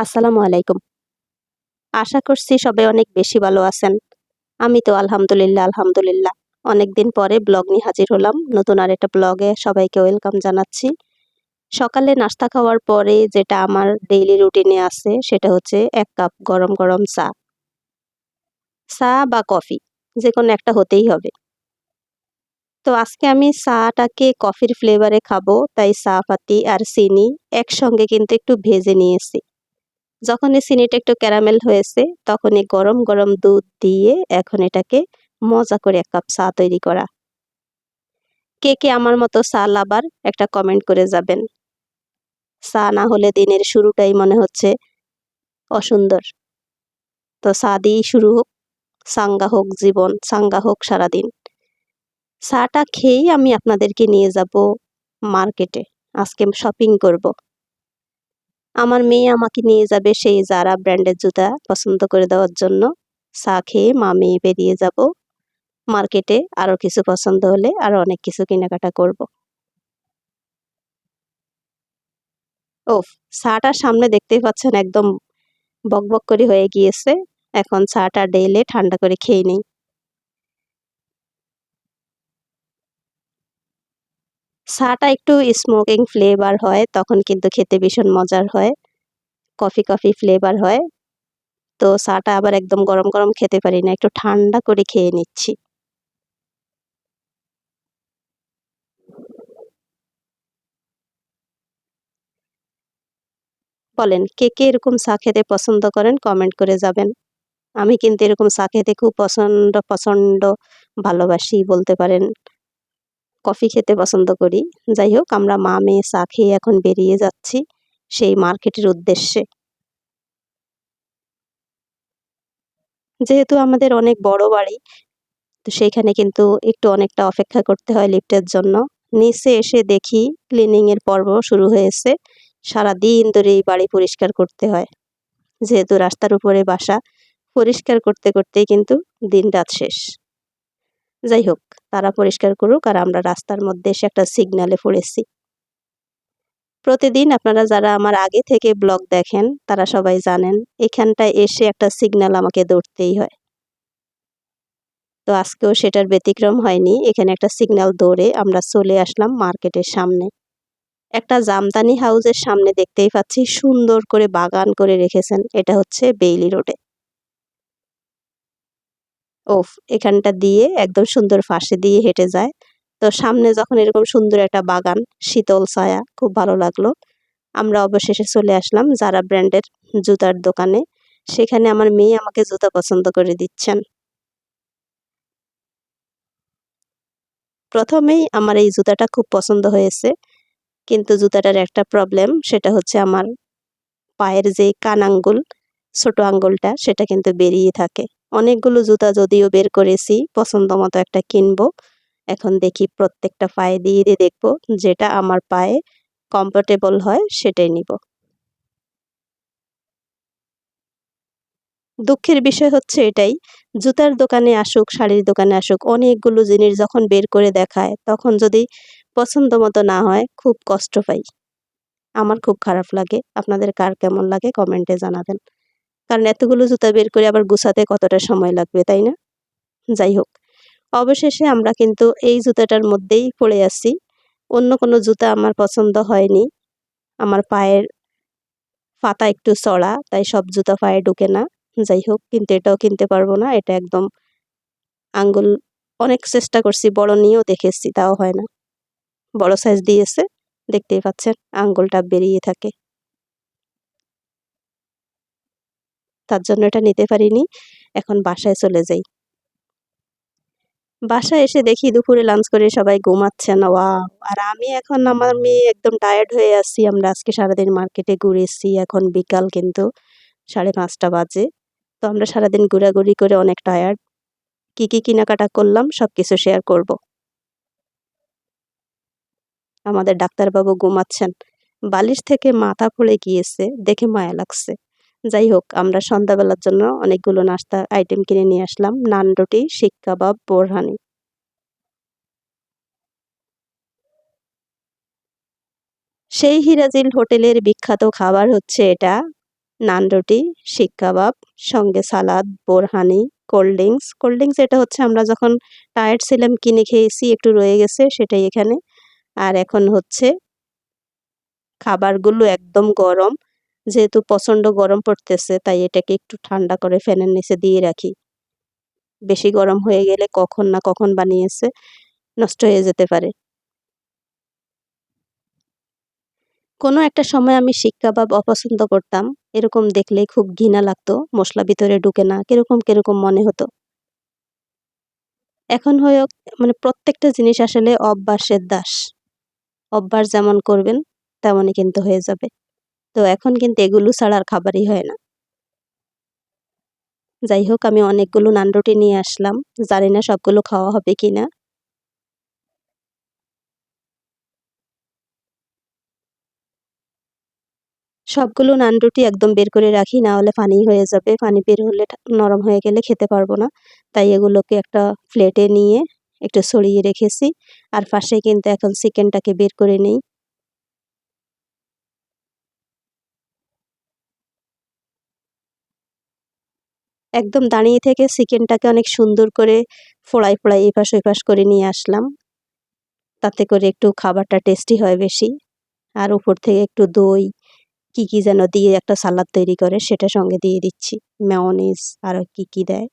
আসসালামু আলাইকুম। আশা করছি সবাই অনেক বেশি ভালো আছেন। আমি তো আলহামদুলিল্লাহ আলহামদুলিল্লাহ। অনেকদিন পরে ব্লগ নিয়ে হাজির হলাম। নতুন আর একটা ব্লগে সবাইকে ওয়েলকাম জানাচ্ছি। সকালে নাস্তা খাওয়ার পরে যেটা আমার ডেইলি রুটিনে আছে, সেটা হচ্ছে এক কাপ গরম গরম চা। চা বা কফি যে কোনো একটা হতেই হবে। তো আজকে আমি চাটাকে কফির ফ্লেভারে খাব, তাই চা, পাতি আর চিনি একসঙ্গে কিন্তু একটু ভেজে নিয়েছি। যখনই চিনিটা একটু ক্যারামেল হয়েছে, তখনই গরম গরম দুধ দিয়ে এখন এটাকে মজা করে এক কাপ চা তৈরি করা। কে কে আমার মতো চা লাবার একটা কমেন্ট করে যাবেন। চা না হলে দিনের শুরুটাই মনে হচ্ছে অসুন্দর। তো চা দিয়েই শুরু হোক, সাঙ্গা হোক জীবন, সাঙ্গা হোক সারাদিন। চাটা খেয়েই আমি আপনাদেরকে নিয়ে যাব মার্কেটে। আজকে শপিং করব। আমার মেয়ে আমাকে নিয়ে যাবে সেই জারা ব্র্যান্ডের জুতা পছন্দ করে দেওয়ার জন্য। চা খেয়ে মা মেয়ে বেরিয়ে যাব। মার্কেটে আরও কিছু পছন্দ হলে আরও অনেক কিছু কেনাকাটা করব। ওফ, চাটা সামনে দেখতেই পাচ্ছেন একদম বকবক করে হয়ে গিয়েছে। এখন চাটা ডেলে ঠান্ডা করে খেয়ে নিই। চাটা একটু স্মোকিং ফ্লেভার হয়, তখন কিন্তু খেতে ভীষণ মজার হয়। কফি কফি ফ্লেভার হয়। তো চাটা আবার একদম গরম গরম খেতে পারি না, একটু ঠান্ডা করে খেয়ে নিচ্ছি। বলেন, কে কে এরকম চা খেতে পছন্দ করেন? কমেন্ট করে যাবেন। আমি কিন্তু এরকম চা খেতে খুব পছন্দ পছন্দ ভালোবাসি বলতে পারেন। কফি খেতে পছন্দ করি। যাই হোক আমরা মা মেয়ে চা খেয়ে এখন বেরিয়ে যাচ্ছি সেই মার্কেটের উদ্দেশ্যে। যেহেতু আমাদের অনেক বড় বাড়ি, তো সেইখানে কিন্তু একটু অনেকটা অপেক্ষা করতে হয় লিফটের জন্য। নিচে এসে দেখি ক্লিনিংয়ের পর্ব শুরু হয়েছে। সারা দিন ধরে এই বাড়ি পরিষ্কার করতে হয়। যেহেতু রাস্তার উপরে বাসা, পরিষ্কার করতে করতেই কিন্তু দিন রাত শেষ। যাই হোক তারা পরিষ্কার করুক আর আমরা রাস্তার মধ্যে এসে একটা সিগনালে পড়েছি। প্রতিদিন আপনারা যারা আমার আগে থেকে ব্লগ দেখেন, তারা সবাই জানেন, এখানটায় এসে একটা সিগন্যাল আমাকে দৌড়তেই হয়। তো আজকেও সেটার ব্যতিক্রম হয়নি। এখানে একটা সিগন্যাল দৌড়ে আমরা চলে আসলাম মার্কেটের সামনে। একটা জামদানি হাউসের সামনে দেখতেই পাচ্ছি সুন্দর করে বাগান করে রেখেছেন। এটা হচ্ছে বেইলি রোডে। ওফ, এখানটা দিয়ে একদম সুন্দর ফাঁসে দিয়ে হেঁটে যায়। তো সামনে যখন এরকম সুন্দর একটা বাগান, শীতল ছায়া, খুব ভালো লাগল। আমরা অবশেষে চলে আসলাম যারা ব্র্যান্ডের জুতার দোকানে। সেখানে আমার মেয়ে আমাকে জুতা পছন্দ করে দিচ্ছেন। প্রথমেই আমার এই জুতাটা খুব পছন্দ হয়েছে। কিন্তু জুতাটার একটা প্রবলেম সেটা হচ্ছে আমার পায়ের যে কান আঙ্গুল, ছোট আঙ্গুলটা, সেটা কিন্তু বেরিয়ে থাকে। অনেকগুলো জুতা যদিও বের করেছি, পছন্দ মতো একটা কিনবো। এখন দেখি প্রত্যেকটা পায়ে দিয়ে দিয়ে দেখব যেটা আমার পায়ে কমফোর্টেবল হয় সেটাই নিব। দুঃখের বিষয় হচ্ছে এটাই, জুতার দোকানে আসুক, শাড়ির দোকানে আসুক, অনেকগুলো জিনিস যখন বের করে দেখায়, তখন যদি পছন্দ মতো না হয়, খুব কষ্ট পাই। আমার খুব খারাপ লাগে। আপনাদের কার কেমন লাগে কমেন্টে জানাবেন। কারণ এতগুলো জুতা বের করে আবার গুছাতে কতটা সময় লাগবে, তাই না? যাই হোক, অবশেষে আমরা কিন্তু এই জুতাটার মধ্যেই পড়ে আসি অন্য কোনো জুতা আমার পছন্দ হয়নি। আমার পায়ের পাতা একটু চড়া, তাই সব জুতা পায়ে ঢুকে না। যাই হোক, কিন্তু এটাও কিনতে পারব না, এটা একদম আঙ্গুল, অনেক চেষ্টা করছি, বড় নিয়েও দেখেছি, তাও হয় না। বড় সাইজ দিয়েছে, দেখতেই পাচ্ছেন, আঙ্গুলটা বেরিয়ে থাকে। তার জন্য এটা নিতে পারিনি। এখন বাসায় চলে যাই। বাসায় এসে দেখি দুপুরে লাঞ্চ করে সবাই ঘুমাচ্ছেন ওয়া আর আমি এখন আমার মেয়ে একদম টায়ার্ড হয়ে আছি। আমরা আজকে সারাদিন মার্কেটে ঘুরে ঘুরেছি। এখন বিকাল কিন্তু সাড়ে পাঁচটা বাজে। তো আমরা সারাদিন ঘোরাঘুরি করে অনেক টায়ার্ড কি কি কেনাকাটা করলাম সব কিছু শেয়ার করব। আমাদের ডাক্তারবাবু ঘুমাচ্ছেন। বালিশ থেকে মাথা পড়ে গিয়েছে। দেখে মায়া লাগছে। যাই হোক, আমরা সন্ধ্যাবেলার জন্য অনেকগুলো নাস্তা আইটেম কিনে নিয়ে আসলাম। নান রুটি, শিক কাবাব বোরহানি সেই হিরাজিল হোটেলের বিখ্যাত খাবার হচ্ছে এটা নান রুটি, শিক কাবাব, সঙ্গে salad borhani cold drinks cold drinks এটা হচ্ছে আমরা যখন টায়ার্ড ছিলাম, কিনে খেয়েছি, একটু রয়ে গেছে, সেটাই এখানে। আর এখন হচ্ছে খাবারগুলো একদম গরম। যেহেতু প্রচণ্ড গরম পড়তেছে, তাই এটাকে একটু ঠান্ডা করে ফ্যানের নিচে দিয়ে রাখি। বেশি গরম হয়ে গেলে কখন না কখন বানিয়েছে, নষ্ট হয়ে যেতে পারে। কোনো একটা সময় আমি শিক কাবাব অপছন্দ করতাম, এরকম দেখলেই খুব ঘৃণা লাগতো, মশলা ভিতরে ঢুকে না, কীরকম কীরকম মনে হতো। এখন হয়ে মানে প্রত্যেকটা জিনিস আসলে অভ্যাসের দাস অভ্যাস যেমন করবেন, তেমনই কিন্তু হয়ে যাবে। তো এখন কিন্তু এগুলো ছাড়া আর খাবারই হয় না। যাই হোক, আমি অনেকগুলো নান রুটি নিয়ে আসলাম। জানি না সবগুলো খাওয়া হবে কি না সবগুলো নান রুটি একদম বের করে রাখি, না হলে পানি হয়ে যাবে। পানি বের হলে নরম হয়ে গেলে খেতে পারব না। তাই এগুলোকে একটা প্লেটে নিয়ে একটু ছড়িয়ে রেখেছি। আর পাশে কিন্তু এখন চিকেনটাকে বের করে নেই। একদম দাঁড়িয়ে থেকে চিকেনটাকে অনেক সুন্দর করে ফোড়াই ফোড়াই এপাশ ওইপাশ করে নিয়ে আসলাম। তাতে করে একটু খাবারটা টেস্টি হয় বেশি। আর উপর থেকে একটু দই, কি কি যেন দিয়ে একটা সালাদ তৈরি করে সেটা সঙ্গে দিয়ে দিচ্ছি। ম্যাওনিজ আর কি কি দেয়।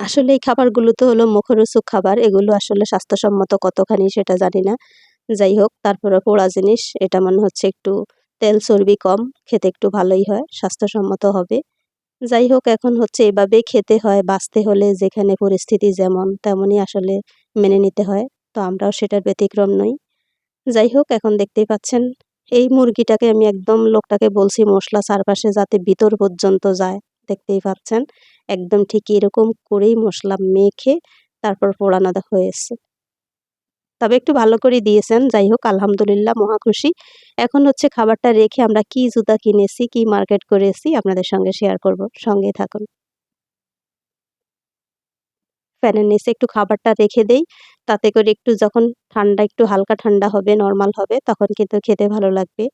আসলে এই খাবারগুলো তো হলো মুখরোচক খাবার। এগুলো আসলে স্বাস্থ্যসম্মত কতখানি সেটা জানি না। যাই হোক, তারপরে পোড়া জিনিস, এটা মনে হচ্ছে একটু তেল চর্বি কম, খেতে একটু ভালোই হয়, স্বাস্থ্যসম্মত হবে। যাই হোক, এখন হচ্ছে এভাবেই খেতে হয়, বাঁচতে হলে যেখানে পরিস্থিতি যেমন, তেমনই আসলে মেনে নিতে হয়, তো আমরাও সেটার ব্যতিক্রম নই। যাই হোক, এখন দেখতেই পাচ্ছেন, এই মুরগিটাকে আমি একদম লোকটাকে বলছি মশলা চারপাশে যাতে ভিতর পর্যন্ত যায়, দেখতেই পাচ্ছেন, একদম ঠিক এরকম করেই মশলা মেখে তারপর পোড়ানো হয়েছে। তবে একটু ভালো করে দিয়েছেন। যাই হোক, আলহামদুলিল্লাহ, মহা খুশি। এখন হচ্ছে খাবারটা রেখে আমরা কি জুতা কিনেছি, কি মার্কেট করেছি আপনাদের সঙ্গে শেয়ার করব। সঙ্গে থাকুন। ফ্যানের নিচে একটু খাবারটা রেখে দেই। তাতে করে একটু যখন ঠান্ডা, একটু হালকা ঠান্ডা হবে নর্মাল হবে, তখন কিন্তু খেতে ভালো লাগবে।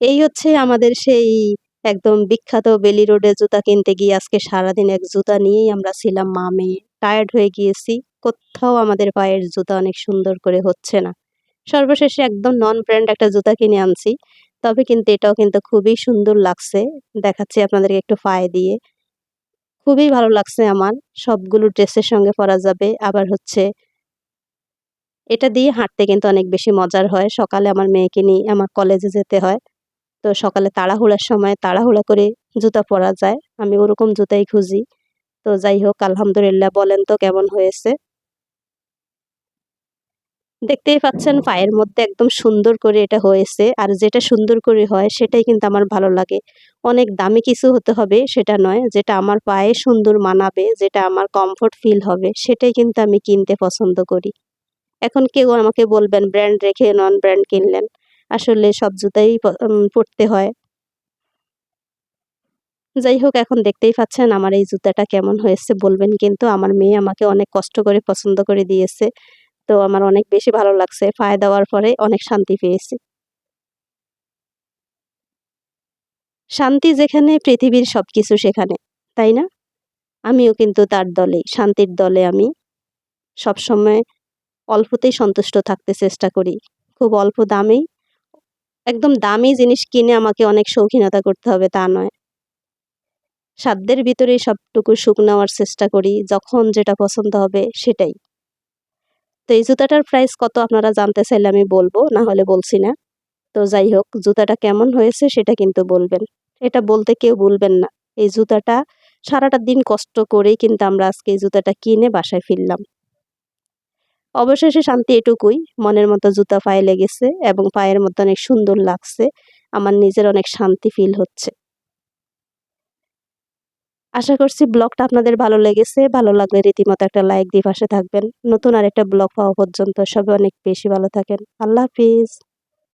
এই হচ্ছে আমাদের সেই একদম বিখ্যাত বেলি রোডে জুতা কিনতে গিয়ে আজকে সারাদিন এক জুতা নিয়েই আমরা ছিলাম, মা মেয়ে। টায়ার্ড হয়ে গিয়েছি। কোথাও আমাদের পায়ের জুতা অনেক সুন্দর করে হচ্ছে না। সর্বশেষে একদম নন ব্র্যান্ড একটা জুতা কিনে আনছি। তবে কিন্তু এটাও কিন্তু খুবই সুন্দর লাগছে। দেখাচ্ছি আপনাদেরকে একটু পায়ে দিয়ে। খুবই ভালো লাগছে আমার। সবগুলো ড্রেসের সঙ্গে পরা যাবে। আবার হচ্ছে এটা দিয়ে হাঁটতে কিন্তু অনেক বেশি মজার হয়। সকালে আমার মেয়েকে নিয়ে আমার কলেজে যেতে হয়। তো সকালে তাড়াহুড়ার সময় তাড়াহুড়া করে জুতা পরা যায়। আমি ওরকম জুতাই খুঁজি। তো যাই হোক, আলহামদুলিল্লাহ বলেন তো কেমন হয়েছে। দেখতেই পাচ্ছেন পায়ের মধ্যে একদম সুন্দর করে এটা হয়েছে। আর যেটা সুন্দর করে হয় সেটাই কিন্তু আমার ভালো লাগে। অনেক দামি কিছু হতে হবে সেটা নয়, যেটা আমার পায়ে সুন্দর মানাবে, যেটা আমার কমফোর্ট ফিল হবে, সেটাই কিন্তু আমি কিনতে পছন্দ করি। এখন কেউ আমাকে বলবেন ব্র্যান্ড রেখে নন ব্র্যান্ড কিনলেন। আসলে সব জুতাই পরতে হয়। যাই হোক, এখন দেখতেই পাচ্ছেন আমার এই জুতাটা কেমন হয়েছে বলবেন, কিন্তু আমার মেয়ে আমাকে অনেক কষ্ট করে পছন্দ করে দিয়েছে। তো আমার অনেক বেশি ভালো লাগছে। পায়ে দেওয়ার পরে অনেক শান্তি পেয়েছি। শান্তি যেখানে, পৃথিবীর সব কিছু সেখানে, তাই না? আমিও কিন্তু তার দলে, শান্তির দলে আমি সবসময় অল্পতেই সন্তুষ্ট থাকতে চেষ্টা করি। খুব অল্প দামেই একদম দামি জিনিস কিনে আমাকে অনেক শৌখিনতা করতে হবে, তা নয়। সাধ্যের ভিতরেই সবটুকু সুখ নেওয়ার চেষ্টা করি, যখন যেটা পছন্দ হবে সেটাই। তো এই জুতাটার প্রাইস কত আপনারা জানতে চাইলে আমি বলব, না হলে বলছি না। তো যাই হোক, জুতাটা কেমন হয়েছে সেটা কিন্তু বলবেন। এটা বলতে কেউ বলবেন না। এই জুতাটা সারাটা দিন কষ্ট করেই কিন্তু আমরা আজকে এই জুতাটা কিনে বাসায় ফিরলাম। অবশেষে শান্তি এটুকুই। মনের মতো জুতা পায়ে লেগেছে এবং পায়ের মতো অনেক সুন্দর লাগছে। আমার নিজের অনেক শান্তি ফিল হচ্ছে। আশা করছি ব্লগটা আপনাদের ভালো লেগেছে। ভালো লাগলে রীতিমতো একটা লাইক দিয়ে পাশে থাকবেন। নতুন আর একটা ব্লগ পাওয়া পর্যন্ত সবাই অনেক বেশি ভালো থাকেন। আল্লাহ হাফিজ।